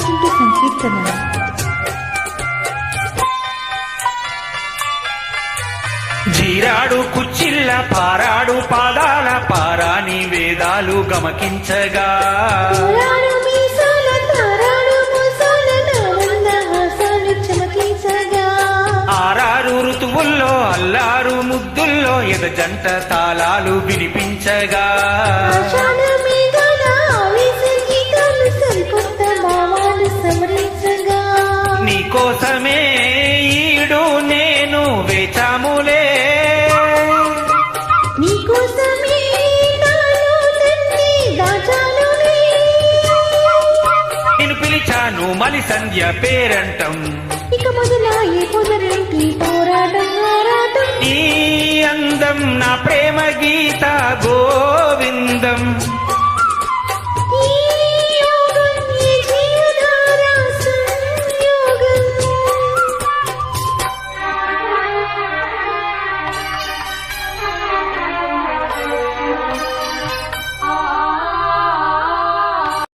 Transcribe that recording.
సంకీర్తన. జీరాడు కుచ్చిళ్ళ పారాడు పాదాల పారాని వేదాలు గమకించగా. ఆరారు ఋతువుల్లో అల్లారు ముద్దుల్లో ఎద జంట తాళాలు వినిపించగా. నీకోసమే ఈడు నేను వేచాములే. నేను పిలిచాను మలి సంధ్య పేరంటం. ఇక మొదలాయే పోరాటం ఆరాటం ఈ అందం నా గోవిందం